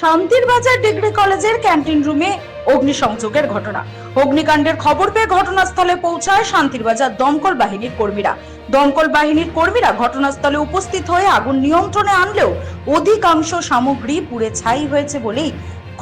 শান্তির বাজার ডিগ্রি কলেজের ক্যান্টিন রুমে অগ্নিসংযোগের ঘটনা। অগ্নিকাণ্ডের খবর পেয়ে ঘটনাস্থলে পৌঁছায় শান্তির বাজার দমকল বাহিনীর কর্মীরা। দমকল বাহিনীর কর্মীরা ঘটনাস্থলে উপস্থিত হয়ে আগুন নিয়ন্ত্রণে আনলেও অধিকাংশ সামগ্রী পুড়ে ছাই হয়েছে বলেই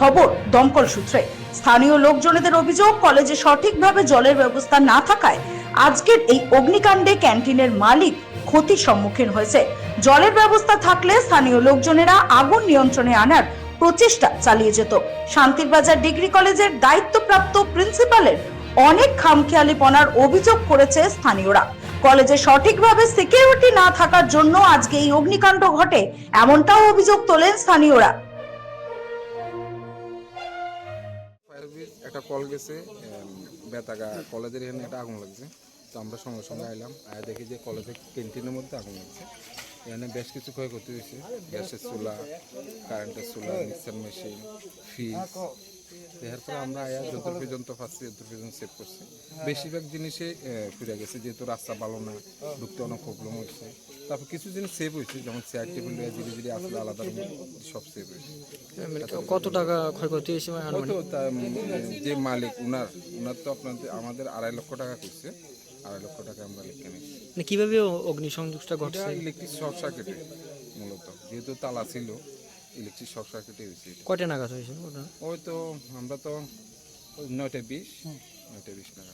খবর দমকল সূত্রে। স্থানীয় লোকজনেদের অভিযোগ, কলেজে সঠিকভাবে জলের ব্যবস্থা না থাকায় আজকের এই অগ্নিকাণ্ডে ক্যান্টিনের মালিক ক্ষতির সম্মুখীন হয়েছে। জলের ব্যবস্থা থাকলে স্থানীয় লোকজনেরা আগুন নিয়ন্ত্রণে আনার প্রচেষ্টা চালিয়ে যেত। শান্তির বাজার ডিগ্রি কলেজের দায়িত্বপ্রাপ্ত প্রিন্সিপালের অনেক খামখেয়ালিপনার অভিযোগ করেছে স্থানীয়রা। কলেজে সঠিকভাবে সিকিউরিটি না থাকার জন্য আজকে এই অগ্নিকাণ্ড ঘটে, এমনটাও অভিযোগ তোলেন স্থানীয়রা। একটা কল গেছে বেতাগা কলেজের এখানে একটা আগুন লাগছে। তো আমরা সঙ্গে সঙ্গে আইলাম দেখি যে কলেজের ক্যান্টিনের মধ্যে আগুন লাগছে। এখানে বেশ কিছু ক্ষয়ক্ষতি হয়েছে। গ্যাসের চুলা কারেন্টের চুলা মিক্সার মেশিন ফ্রিজ। এরপরে আমরা আয়া যত পর্যন্ত পাচ্ছি যত পর্যন্ত সেভ করছি। বেশিরভাগ জিনিসে ফিরে গেছে যেহেতু রাস্তা ভালো না ঢুকতে অনেক প্রবলেম হচ্ছে। তারপর কিছু জিনিস সেভ হয়েছে যেমন চেয়ার টেবিল ধীরে ধীরে আসলে আলাদা সব সেভ হয়েছে। কত টাকা ক্ষয়ক্ষতি হয়েছে মানে? যে মালিক উনার উনার তো আপনাদের আমাদের আড়াই লক্ষ টাকা করছে। আড়াই লক্ষ টাকা আমরা লিখে নিই না কীভাবে অগ্নিসংযোগটা ঘটছে? ইলেকট্রিক শর্ট সার্কিটে মূলত। যেহেতু তালা ছিল ইলেকট্রিক শর্ট সার্কিটে হয়েছে কয়টা নাগাদ হয়েছে ওটা? ওই তো আমরা তো নয়টা বিশ নয়টা বিশ টাকা